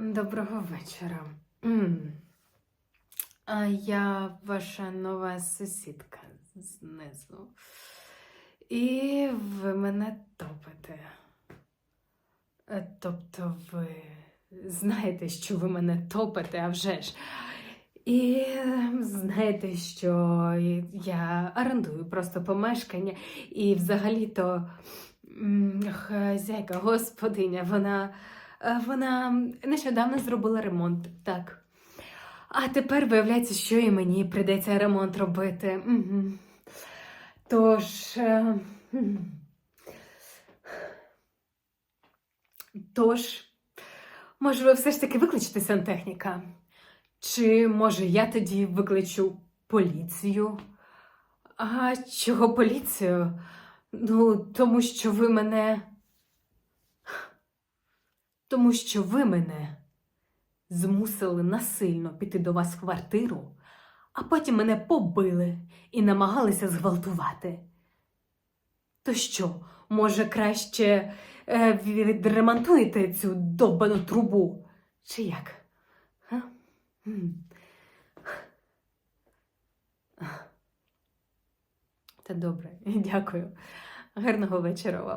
Доброго вечора. А я ваша нова сусідка знизу. І ви мене топите. Е, Тобто ви знаєте, що ви мене топите, а вже ж. І знаєте, що я орендую просто помешкання, і взагалі-то хазяйка, господиня, вона. Е, Вона нещодавно зробила ремонт, так. А тепер виявляється, що і мені прийдеться ремонт робити. Тож. е. Тож, може, ви все ж таки викличете сантехніка? Чи може я тоді викличу поліцію? А чого поліцію? Ну, тому що ви мене. Тому що ви мене змусили насильно піти до вас в квартиру, а потім мене побили і намагалися зґвалтувати. То що, може, краще е, відремонтуєте цю довбану трубу? Чи як? Га? Та добре, дякую. Гарного вечора вам.